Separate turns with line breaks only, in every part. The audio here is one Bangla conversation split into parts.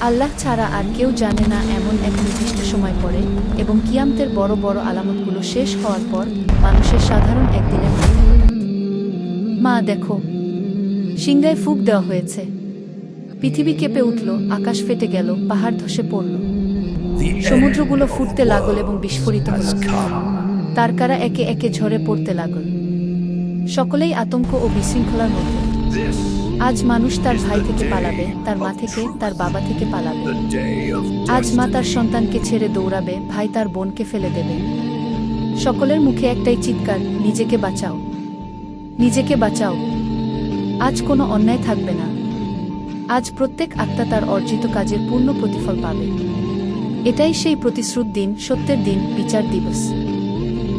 আল্লাহ ছাড়া আর কেউ জানে না এমন এক নির্দিষ্ট সময় পরে এবং কিয়ামতের বড় বড় আলামতগুলো শেষ হওয়ার পর মানুষের সাধারণ একদিনের মা দেখো সিংগায় ফুক দেওয়া হয়েছে। পৃথিবী কেঁপে উঠল আকাশ ফেটে গেল পাহাড় ধসে পড়ল। সমুদ্রগুলো ফুটতে লাগল এবং বিস্ফোরিত হল। তারকারা একে একে ঝরে পড়তে লাগল? সকলেই আতঙ্ক ও বিশৃঙ্খলার মধ্যে। আজ মানুষ তার ভাই থেকে পালাবে, তার মা থেকে, তার বাবা থেকে পালাবে। আজ মা তার সন্তানকে ছেড়ে দৌড়াবে, ভাই তার বোনকে ফেলে দেবে। সকলের মুখে একটাই চিৎকার, নিজেকে বাঁচাও। নিজেকে বাঁচাও। আজ কোনো অন্যায় থাকবে না। আজ প্রত্যেক আত্মা তার অর্জিত কাজের পূর্ণ প্রতিফল পাবে। এটাই সেই প্রতিশ্রুত দিন, সত্যের দিন, বিচার দিবস।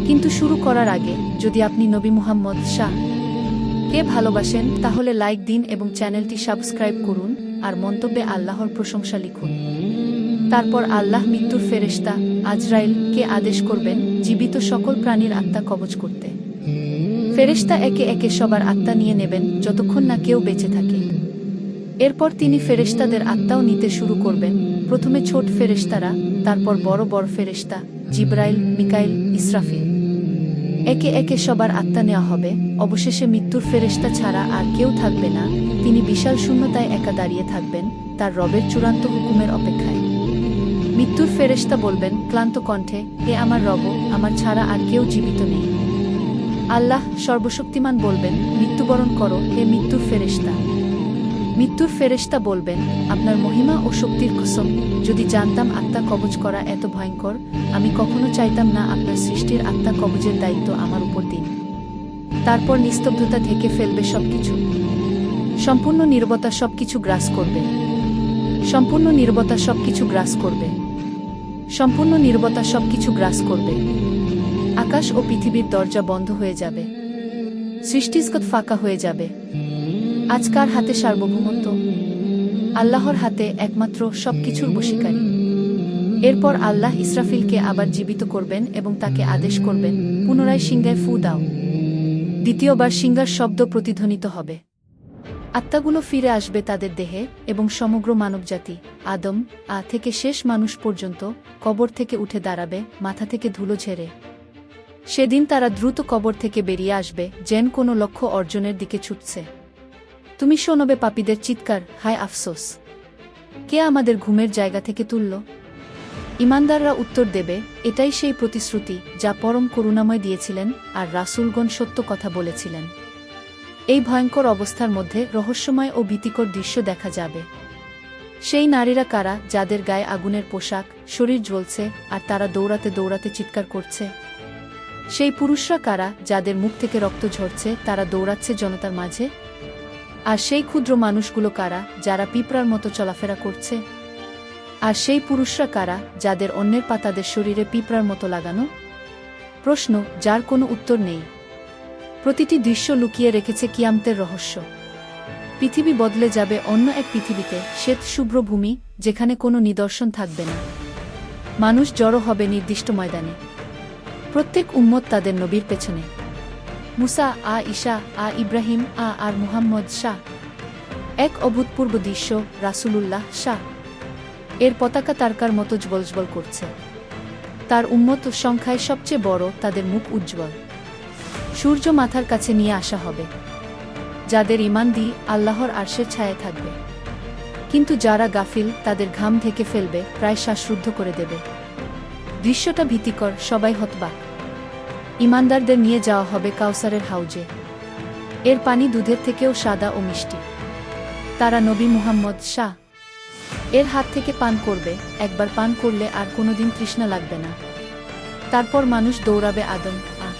কিন্তু শুরু করার আগে যদি আপনি নবী মুহাম্মদ শাহ কে ভালোবাসেন, তাহলে লাইক দিন এবং চ্যানেলটি সাবস্ক্রাইব করুন আর মন্তব্যে আল্লাহর প্রশংসা লিখুন। তারপর আল্লাহ মৃত্যুর ফেরেশতা আজরাইল কে আদেশ করবেন জীবিত সকল প্রাণীর আত্মা কবজ করতে। ফেরেশতা একে একে সবার আত্মা নিয়ে নেবেন যতক্ষণ না কেউ বেঁচে থাকে। এরপর তিনি ফেরেশতাদের আত্মাও নিতে শুরু করবেন। প্রথমে ছোট ফেরেশতারা, তারপর বড় বড় ফেরেশতা জিব্রাইল, মিকাইল, ইসরাফিল। একে একে সবার আত্মা নেওয়া হবে। অবশেষে মৃত্যুর ফেরেস্তা ছাড়া আর কেউ থাকবে না। তিনি বিশাল শূন্যতায় একা দাঁড়িয়ে থাকবেন তার রবের চূড়ান্ত হুকুমের অপেক্ষায়। মৃত্যুর ফেরেস্তা বলবেন, ক্লান্ত কণ্ঠে, হে আমার রব, আমার ছাড়া আর কেউ জীবিত নেই। আল্লাহ সর্বশক্তিমান বলবেন, মৃত্যুবরণ করো, হে মৃত্যুর ফেরেশতা। মৃত্যুর ফেরেশতা বলবেন, আপনার মহিমা ও শক্তির কসম, যদি জানতাম আত্মা কবজ করা এত ভয়ঙ্কর, আমি কখনো চাইতাম না আপনার সৃষ্টির আত্মা কবজের দায়িত্ব আমার উপর দিন। তারপর নিস্তব্ধতা ঢেকে ফেলবে সবকিছু। সম্পূর্ণ নীরবতা সবকিছু গ্রাস করবে। সম্পূর্ণ নীরবতা সবকিছু গ্রাস করবে। সম্পূর্ণ নীরবতা সবকিছু গ্রাস করবে। আকাশ ও পৃথিবীর দরজা বন্ধ হয়ে যাবে। সৃষ্টিস্কত ফাঁকা হয়ে যাবে। আজকার হাতে সার্বভৌমত্ব। আল্লাহর হাতে একমাত্র সবকিছুর বশীকারী। এরপর আল্লাহ ইসরাফিলকে আবার জীবিত করবেন এবং তাকে আদেশ করবেন, পুনরায় সিংহায় ফু দাও। দ্বিতীয়বার সিংহার শব্দ প্রতিধ্বনিত হবে। আত্মাগুলো ফিরে আসবে তাদের দেহে এবং সমগ্র মানবজাতি, আদম, আ থেকে শেষ মানুষ পর্যন্ত কবর থেকে উঠে দাঁড়াবে, মাথা থেকে ধুলো ঝেড়ে। সেদিন তারা দ্রুত কবর থেকে বেরিয়ে আসবে, যেন কোনো লক্ষ্য অর্জনের দিকে ছুটছে। তুমি শোনবে পাপীদের চিৎকার, হায় আফসোস। কে আমাদের ঘুমের জায়গা থেকে তুলল? ইমানদাররা উত্তর দেবে, এটাই সেই প্রতিশ্রুতি যা পরম করুণাময় দিয়েছিলেন আর রাসূলগণ সত্য কথা বলেছিলেন। এই ভয়ঙ্কর অবস্থার মধ্যে রহস্যময় ও ভীতিকর দৃশ্য দেখা যাবে। সেই নারীরা কারা যাদের গায়ে আগুনের পোশাক, শরীর জ্বলছে আর তারা দৌড়াতে দৌড়াতে চিৎকার করছে? সেই পুরুষরা কারা যাদের মুখ থেকে রক্ত ঝরছে, তারা দৌড়াচ্ছে জনতার মাঝে? আর সেই ক্ষুদ্র মানুষগুলো কারা যারা পিঁপড়ার মতো চলাফেরা করছে? আর সেই পুরুষরা কারা যাদের অন্যের পা তাদের শরীরে পিঁপড়ার মতো লাগানো? প্রশ্ন, যার কোনো উত্তর নেই। প্রতিটি দৃশ্য লুকিয়ে রেখেছে কিয়ামতের রহস্য। পৃথিবী বদলে যাবে অন্য এক পৃথিবীতে শ্বেত শুভ্র ভূমি, যেখানে কোনো নিদর্শন থাকবে না। মানুষ জড়ো হবে নির্দিষ্ট ময়দানে। প্রত্যেক উম্মত তাদের নবীর পেছনে। মুসা, আ ঈশা, আ ইব্রাহিম, আ আর মুহাম্মদ শাহ। এক অভূতপূর্ব দৃশ্য, রাসূলুল্লাহ শাহ। এর পতাকা তারকার মতো জ্বলজ্বল করছে। তার উম্মত সংখ্যায় সবচেয়ে বড়, তাদের মুখ উজ্জ্বল। সূর্য মাথার কাছে নিয়ে আসা হবে। যাদের ইমান দি আল্লাহর আরশের ছায়া থাকবে। কিন্তু যারা গাফিল, তাদের ঘাম ঢেকে ফেলবে, প্রায় শ্বাসরুদ্ধ করে দেবে। দৃশ্যটা ভীতিকর, সবাই হতবাক। ইমানদারদের নিয়ে যাওয়া হবে কাউসারের হাউজে। এর পানি দুধের থেকেও সাদা ও মিষ্টি। তারা নবী মুহাম্মদ শাহ। এর হাত থেকে পান করবে, একবার পান করলে আর কোনোদিন তৃষ্ণা লাগবে না। তারপর মানুষ দৌড়াবে আদম আ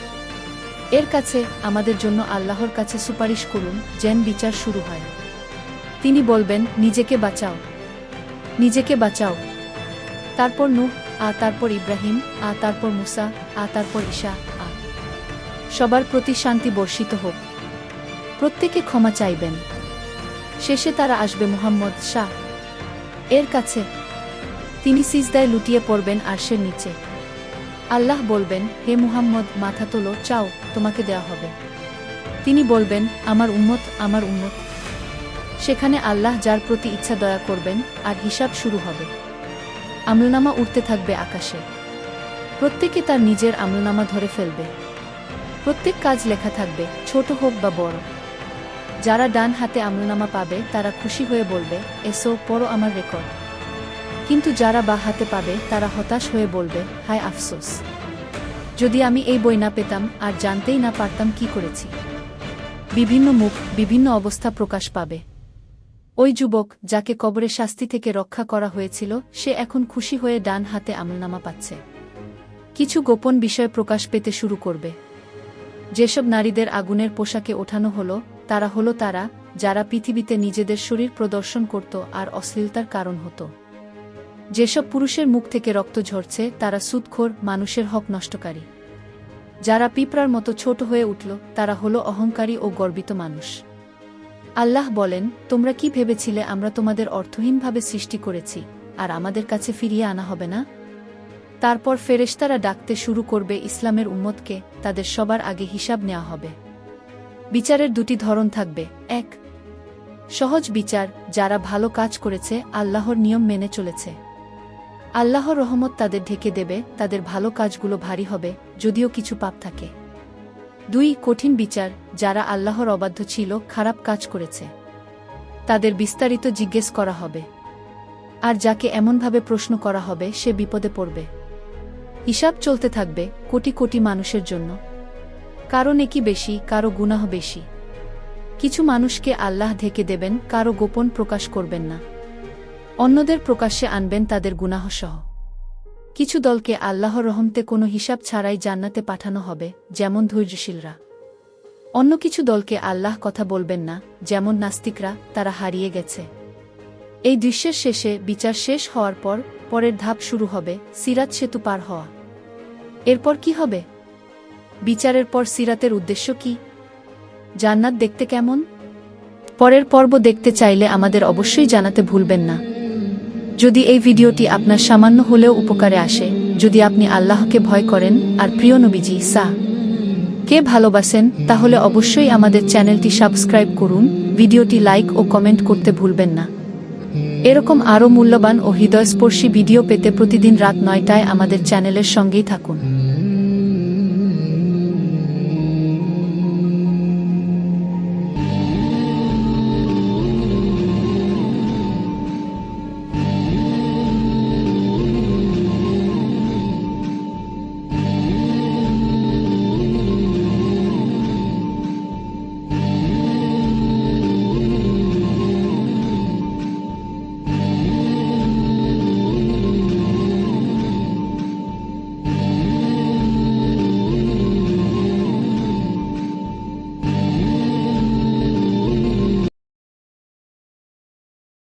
এর কাছে, আমাদের জন্য আল্লাহর কাছে সুপারিশ করুন, যেন বিচার শুরু হয়। তিনি বলবেন, নিজেকে বাঁচাও। নিজেকে বাঁচাও। তারপর নূহ আ তারপর ইব্রাহিম আ তারপর মুসা আ তারপর ঈশা। সবার প্রতি শান্তি বর্ষিত হোক। প্রত্যেকে ক্ষমা চাইবেন। শেষে তারা আসবে মুহাম্মদ শাহ। এর কাছে তিনি সিজদায় লুটিয়ে পড়বেন আরশের নিচে। আল্লাহ বলবেন, হে মুহাম্মদ, মাথা তোলো, চাও, তোমাকে দেওয়া হবে। তিনি বলবেন, আমার উম্মত আমার উম্মত। সেখানে আল্লাহ যার প্রতি ইচ্ছা দয়া করবেন, আর হিসাব শুরু হবে। আমলনামা উঠতে থাকবে আকাশে। প্রত্যেকে তার নিজের আমলনামা ধরে ফেলবে। প্রত্যেক কাজ লেখা থাকবে, ছোট হোক বা বড়। যারা ডান হাতে আমলনামা পাবে, তারা খুশি হয়ে বলবে, এসো, পড়ো আমার রেকর্ড। কিন্তু যারা বা হাতে পাবে, তারা হতাশ হয়ে বলবে, হায় আফসোস। যদি আমি এই বই না পেতাম, আর জানতেই না পারতাম কি করেছি। বিভিন্ন মুখ, বিভিন্ন অবস্থা প্রকাশ পাবে। ওই যুবক, যাকে কবরের শাস্তি থেকে রক্ষা করা হয়েছিল, সে এখন খুশি হয়ে ডান হাতে আমলনামা পাচ্ছে। কিছু গোপন বিষয় প্রকাশ পেতে শুরু করবে। যেসব নারীদের আগুনের পোশাকে ওঠানো হলো, তারা হলো তারা, যারা পৃথিবীতে নিজেদের শরীর প্রদর্শন করত আর অশ্লীলতার কারণ হতো। যেসব পুরুষের মুখ থেকে রক্ত ঝরছে, তারা সুদখোর, মানুষের হক নষ্টকারী। যারা পিঁপড়ার মতো ছোট হয়ে উঠল, তারা হলো অহংকারী ও গর্বিত মানুষ। আল্লাহ বলেন, তোমরা কি ভেবেছিলে আমরা তোমাদের অর্থহীনভাবে সৃষ্টি করেছি, আর আমাদের কাছে ফিরিয়ে আনা হবে না? তারপর ফেরেশতারা ডাকতে শুরু করবে ইসলামের উম্মতকে, তাদের সবার আগে হিসাব নেওয়া হবে। বিচারের দুটি ধরন থাকবে। এক, সহজ বিচার, যারা ভালো কাজ করেছে, আল্লাহর নিয়ম মেনে চলেছে। আল্লাহর রহমত তাদের ঢেকে দেবে, তাদের ভালো কাজগুলো ভারী হবে, যদিও কিছু পাপ থাকে। দুই, কঠিন বিচার, যারা আল্লাহর অবাধ্য ছিল, খারাপ কাজ করেছে। তাদের বিস্তারিত জিজ্ঞেস করা হবে। আর যাকে এমনভাবে প্রশ্ন করা হবে, সে বিপদে পড়বে। হিসাব চলতে থাকবে কোটি কোটি মানুষের জন্য। কারও নেকি বেশি, কারও গুনাহ বেশি। কিছু মানুষকে আল্লাহ ঢেকে দেবেন, কারও গোপন প্রকাশ করবেন না। অন্যদের প্রকাশ্যে আনবেন তাদের গুনাহসহ। কিছু দলকে আল্লাহর রহমতে কোনো হিসাব ছাড়াই জান্নাতে পাঠানো হবে, যেমন ধৈর্যশীলরা। অন্য কিছু দলকে আল্লাহ কথা বলবেন না, যেমন নাস্তিকরা, তারা হারিয়ে গেছে। এই দৃশ্যের শেষে বিচার শেষ হওয়ার পর পরের ধাপ শুরু হবে সিরাত সেতু পার হওয়া। এরপর কি হবে? বিচারের পর সিরাতের উদ্দেশ্য কি? জান্নাত দেখতে কেমন? পরের পর্ব দেখতে চাইলে আমাদের অবশ্যই জানাতে ভুলবেন না। যদি এই ভিডিওটি আপনার সামান্য হলেও উপকারে আসে, যদি আপনি আল্লাহকে ভয় করেন, আর প্রিয় নবীজি, সা। কে ভালোবাসেন, তাহলে অবশ্যই আমাদের চ্যানেলটি সাবস্ক্রাইব করুন, ভিডিওটি লাইক ও কমেন্ট করতে ভুলবেন না। এরকম আরও মূল্যবান ও হৃদয়স্পর্শী ভিডিও পেতে প্রতিদিন রাত নয়টায় আমাদের চ্যানেলের সঙ্গেই থাকুন।